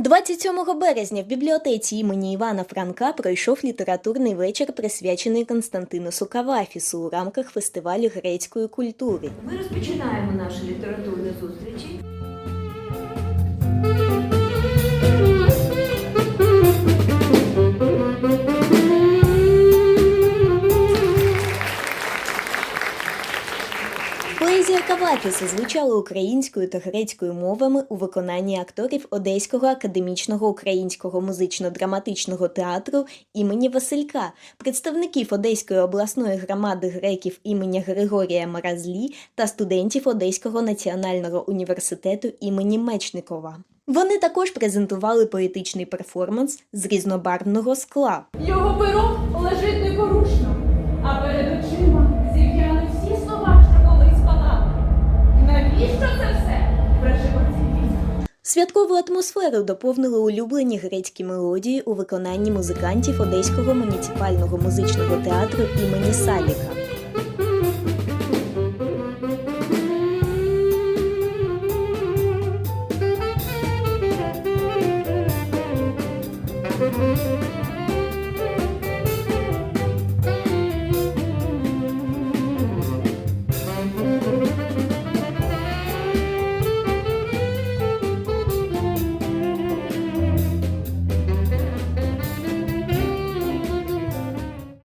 27 березня в бібліотеці імені Івана Франка пройшов літературний вечір, присвячений Константину Сукавафісу у рамках фестивалю грецької культури. Ми розпочинаємо наші літературні зустрічі. Поезія Кавафісу звучала українською та грецькою мовами у виконанні акторів Одеського академічного українського музично-драматичного театру імені Василька, представників Одеської обласної громади греків імені Григорія Маразлі та студентів Одеського національного університету імені Мечникова. Вони також презентували поетичний перформанс з різнобарвного скла. Його перо лежить Святкову атмосферу доповнили улюблені грецькі мелодії у виконанні музикантів Одеського муніципального музичного театру імені Саліка.